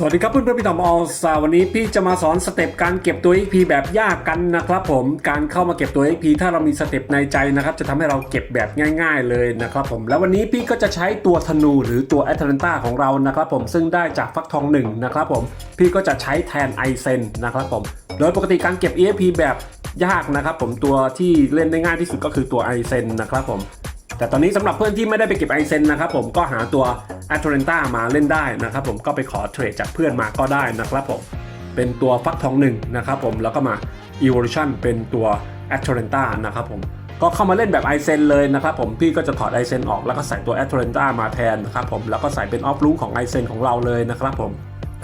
สวัสดีครับเพื่อนๆพี่ตอมอลสาวันนี้พี่จะมาสอนสเต็ปการเก็บตัว XP แบบยากกันนะครับผมการเข้ามาเก็บตัว XP ถ้าเรามีสเต็ปในใจนะครับจะทำให้เราเก็บแบบง่าย ๆเลยนะครับผมแล้ววันนี้พี่ก็จะใช้ตัวธนูหรือตัวแอตแลนตาของเรานะครับผมซึ่งได้จากฟักทองหนึ่งนะครับผมพี่ก็จะใช้แทนไอเซนนะครับผมโดยปกติการเก็บ EXP แบบยากนะครับผมตัวที่เล่นได้ง่ายที่สุดก็คือตัวไอเซนนะครับผมแต่ตอนนี้สำหรับเพื่อนที่ไม่ได้ไปเก็บไอเซนนะครับผมก็หาตัว a t ต a n t a มาเล่นได้นะครับผมก็ไปขอเทรดจากเพื่อนมาก็ได้นะครับผมเป็นตัวฟักทองหนึ่งนะครับผมแล้วก็มา evolution เป็นตัว a t ต a n t a นะครับผมก็เข้ามาเล่นแบบไอเซนเลยนะครับผมพี่ก็จะถอดไอเซนออกแล้วก็ใส่ตัว a t ต a n t a มาแทนนะครับผมแล้วก็ใส่เป็นออฟลุงของไอเซนของเราเลยนะครับผม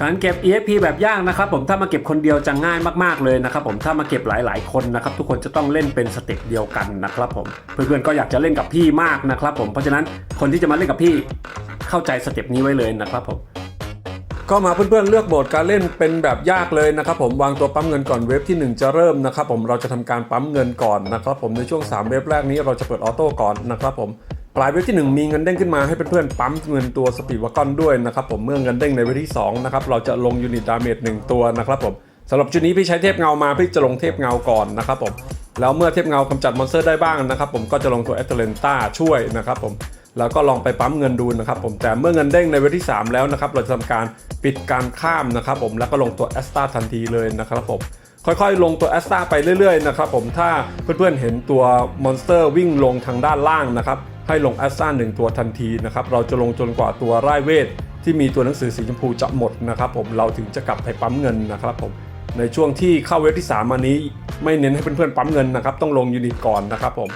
การเก็บ EXP แบบยากนะครับผมถ้ามาเก็บคนเดียวจะง่ายมากๆเลยนะครับผมถ้ามาเก็บหลายๆคนนะครับทุกคนจะต้องเล่นเป็นสเต็ปเดียวกันนะครับผมเพื่อนๆก็อยากจะเล่นกับพี่มากนะครับผมเพราะฉะนั้นคนที่จะมาเล่นกับพี่ เข้าใจสเต็ปนี้ไว้เลยนะครับผมก็มาเพื่อนๆเลือกโหมดการเล่นเป็นแบบยากเลยนะครับผมวางตัวปั๊มเงินก่อนเวฟที่ 1 จะเริ่มนะครับผมเราจะทำการปั๊มเงินก่อนนะครับผมในช่วง 3 เวฟแรกนี้เราจะเปิดออโต้ก่อนนะครับผมปลายเวฟที่ 1 มีเงินเด้งขึ้นมาให้เพื่อนๆปั๊มเงินตัวสปีดวากอนด้วยนะครับผมเมื่อเงินเด้งในเวฟที่2นะครับเราจะลงยูนิตดาเมจ1ตัวนะครับผมสำหรับชุดนี้พี่ใช้เทพเงามาพี่จะลงเทพเงาก่อนนะครับผมแล้วเมื่อเทพเงากำจัดมอนสเตอร์ได้บ้างนะครับผมก็จะลงตัวแอตเลนต้าช่วยนะครับผม แล้วก็ลองไปปั๊มเงินดูนะครับผมแต่เมื่อเงินเด้งในเวทที่ 3 แล้วนะครับเราจะทำการปิดการข้ามนะครับผมแล้วก็ลงตัวแอสตาทันทีเลยนะครับผมค่อยๆ ลงตัวแอสตาไปเรื่อยๆนะครับผมถ้าเพื่อนๆเห็นตัวมอนสเตอร์วิ่งลงทางด้านล่างนะครับให้ลงแอสตาหนึ่งตัวทันทีนะครับเราจะลงจนกว่าตัวไร่เวทที่มีตัวหนังสือสีชมพูจะหมดนะครับผมเราถึงจะกลับไปปั๊มเงินนะครับผมในช่วงที่เข้าเวฟที่3มานี้ ไม่เน้นให้เพื่อนๆปั๊มเงินนะครับต้องลงยูนิตก่อนนะครับผม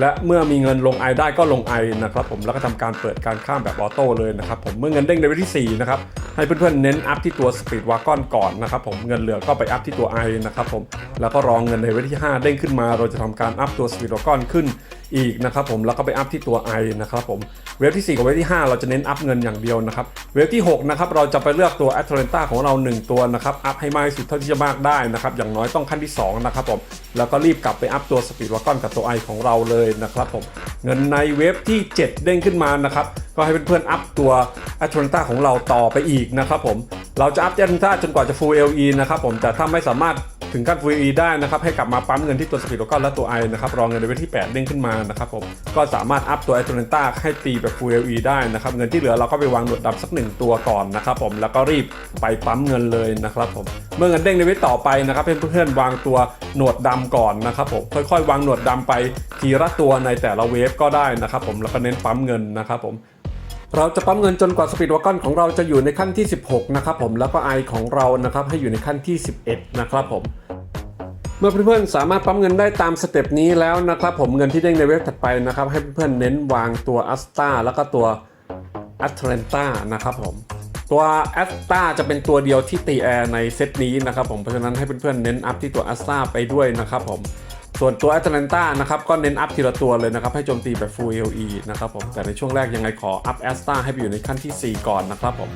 และเมื่อมีเงินลงไอได้ก็ลงไอนะครับผมแล้วก็ทำการเปิดการข้ามแบบออโต้เลยนะครับผมเมื่อเงินเด้งในเวทที่4นะครับให้เพื่อนๆเน้นอัพที่ตัวสปีดวากอนก่อนนะครับผมเงินเหลือก็ไปอัพที่ตัวไอนะครับผมแล้วก็รองเงินในเวทที่ 5 เด้งขึ้นมา เราจะทำการอัพตัวสปีดวากอนขึ้น อีกนะครับผมแล้วก็ไปอัพที่ตัว I นะครับผมเวฟที่ 4 กับเวฟที่ 5 เราจะเน้นอัพเงินอย่างเดียวนะครับเวฟที่6นะครับเราจะไปเลือกตัว a t l a n t a ของเรา 1 ตัวนะครับอัพให้มากที่สุดเท่าที่จะมากได้นะครับอย่างน้อยต้องขั้นที่2นะครับผมแล้วก็รีบกลับไปอัพตัวสปีดวากอนกับตัว I ของเราเลยนะครับผมเงินในเวฟที่ 7 เด้งขึ้นมานะครับก็ให้เพื่อนๆอัพตัว a t l a n t a ของเราต่อไปอีกนะครับผมเราจะอัพ a t l a n t a จนกว่าจะ full LE นะครับผมแต่ถ้าไม่สามารถ ถึงขั้น VE ได้นะครับให้กลับมาปั๊มเงินที่ตัวสปีดโลกอนและตัว I นะครับรองเงินในเวทที่ 8 เด้งขึ้นมานะครับผมก็สามารถอัพตัว a t l a n t a ให้ตีแบบ Full LE ได้นะครับเงินที่เหลือเราก็ไปวางหนวดดำสักหนึ่งตัวก่อนนะครับผมแล้วก็รีบไปปั๊มเงินเลยนะครับผมเมื่อเงินเด้งในเวทต่อไปนะครับเพื่อนๆวางตัวหนวดดำก่อนนะครับผมค่อยๆ วางหนวดดำไปทีละตัวในแต่ละเวฟก็ได้นะครับผมแล้วก็เน้นปั๊มเงินนะครับผมเราจะปั๊มเงินจนกว่าสปีดวากอนของเราจะอยู่ในขั้นที่ 16 นะครับผมแล้วก็ไอของเรานะครับให้อยู่ในขั้นที่ 11 นะครับผม เมื่อเพื่อนๆสามารถปั๊มเงินได้ตามสเต็ปนี้แล้วนะครับผมเงินที่เด้งในเว็บถัดไปนะครับให้เพื่อนๆเน้นวางตัวอัสตาแล้วก็ตัวแอตแลนตานะครับผมตัวแอสตาจะเป็นตัวเดียวที่ตีแอร์ในเซตนี้นะครับผมเพราะฉะนั้นให้เพื่อนๆเน้นอัพที่ตัวอัสตาไปด้วยนะครับผมส่วนตัวแอตแลนตานะครับก็เน้นอัพทีละตัวเลยนะครับให้โจมตีแบบ Full LE นะครับผมแต่ในช่วงแรกยังไงขออัพแอสตาให้ไปอยู่ในขั้นที่ 4 ก่อนนะครับผม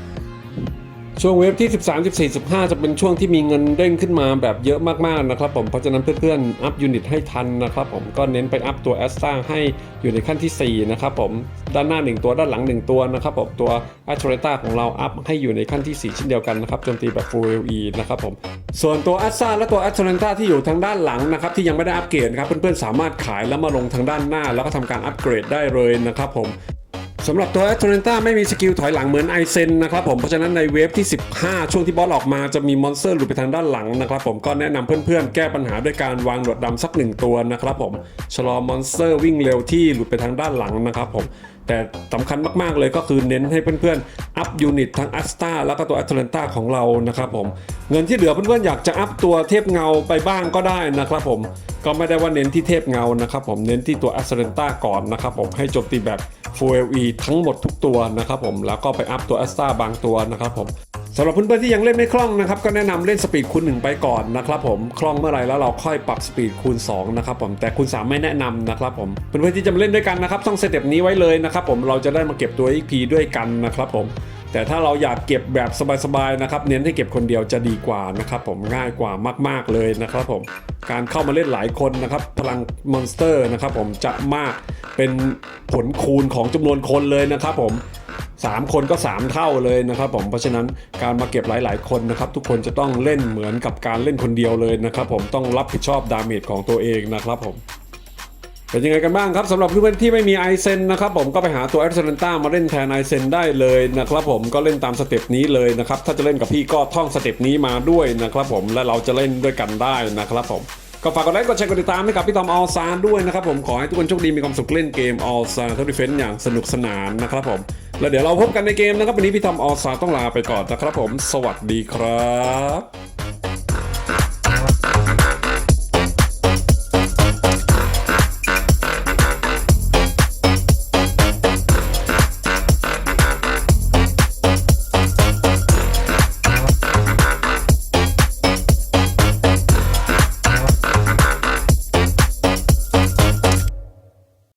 ช่วงเวฟที่ 13 14 15 จะเป็นช่วงที่มีเงินเด้งขึ้นมาแบบเยอะมากๆนะครับผมเพราะฉะนั้นเพื่อนๆอัพยูนิตให้ทันนะครับผมก็เน้นไปอัพตัวแอสตาให้อยู่ในขั้นที่ 4 นะครับผมด้านหน้า 1 ตัวด้านหลัง 1 ตัวนะครับผมตัวแอตเทรตาของเราอัพให้อยู่ในขั้นที่ 4 เช่นเดียวกันนะครับโจมตีแบบ Full LE นะครับผมส่วนตัวแอสตาและตัวแอตเทรตาที่อยู่ทางด้านหลังนะครับที่ยังไม่ได้อัปเกรดครับเพื่อนๆสามารถขายแล้วมาลงทางด้านหน้า แล้วก็ทำการอัปเกรดได้เลยนะครับผม สำหรับตัว a t ต a n t a ไม่มีสกิลถอยหลังเหมือนไอเซนนะครับผมเพราะฉะนั้นในเวฟที่ 15 ช่วงที่บอสออกมาจะมีมอนสเตอร์หลุดไปทางด้านหลังนะครับผมก็แนะนำเพื่อนๆ แก้ปัญหาด้วยการวางหนวดดำสักหนึ่งตัวนะครับผมชะลอมอนสเตอร์วิ่งเร็วที่หลุดไปทางด้านหลังนะครับผมแต่สำคัญมากๆเลยก็คือเน้นให้เพื่อนๆ อัพยูนิตทั้งอัสตาแล้วก็ตัว a t ต a n t a ของเรานะครับผมเงินที่เหลือเพื่อนๆอยากจะอัพตัวเทพเงาไปบ้างก็ได้นะครับผมก็ไม่ได้ว่าเน้นที่เทพเงานะครับผมเน้นที่ตัว a t ต a n t a ก่อนนะครับผมให้โจมตีแบบ Full LE ทั้งหมดทุกตัวนะครับผมแล้วก็ไปอัพตัว a s t a บางตัวนะครับผมสำหรับเพื่อนๆที่ยังเล่นไม่คล่องนะครับก็แนะนำเล่นสปีดคูณ1ไปก่อนนะครับผมคล่องเมื่อไหร่แล้วเราค่อยปรับสปีดคูณ2นะครับผมแต่คูณ3ไม่แนะนำนะครับผมเพื่อนๆที่จะมาเล่นด้วยกันนะครับต้องสเต็ปนี้ไว้เลยนะครับผมเราจะได้มาเก็บตัว XP ด้วยกันนะครับผม แต่ถ้าเราอยากเก็บแบบสบายๆนะครับ เน้นให้เก็บคนเดียวจะดีกว่านะครับผมง่ายกว่ามาก ๆเลยนะครับผมการเข้ามาเล่นหลายคนนะครับ พลังมอนสเตอร์นะครับผมจะมากเป็นผลคูณของจำนวนคนเลยนะครับผม3 คนก็ 3 เท่าเลยนะครับผมเพราะฉะนั้นการมาเก็บหลาย ๆ คนนะครับ ทุกคนจะต้องเล่นเหมือนกับการเล่นคนเดียวเลยนะครับผมต้องรับผิดชอบดาเมจของตัวเองนะครับผม เป็นยังไงกันบ้างครับสำหรับเพื่อนๆที่ไม่มีไอเซนนะครับผมก็ไปหาตัวแอตแลนต้ามาเล่นแทนไอเซนได้เลยนะครับผมก็เล่นตามสเต็ปนี้เลยนะครับถ้าจะเล่นกับพี่ก็ท่องสเต็ปนี้มาด้วยนะครับผมและเราจะเล่นด้วยกันได้นะครับผมก็ฝากกดไลค์กดแชร์กดติดตามให้กับพี่ทอมออลซานด้วยนะครับผมขอให้ทุกคนโชคดีมีความสุขเล่นเกมออลซาเทอร์ดิเฟนอย่างสนุกสนานนะครับผมแล้วเดี๋ยวเราพบกันในเกมนะครับวันนี้พี่ทอมออลซานต้องลาไปก่อนนะครับผม สวัสดีครับ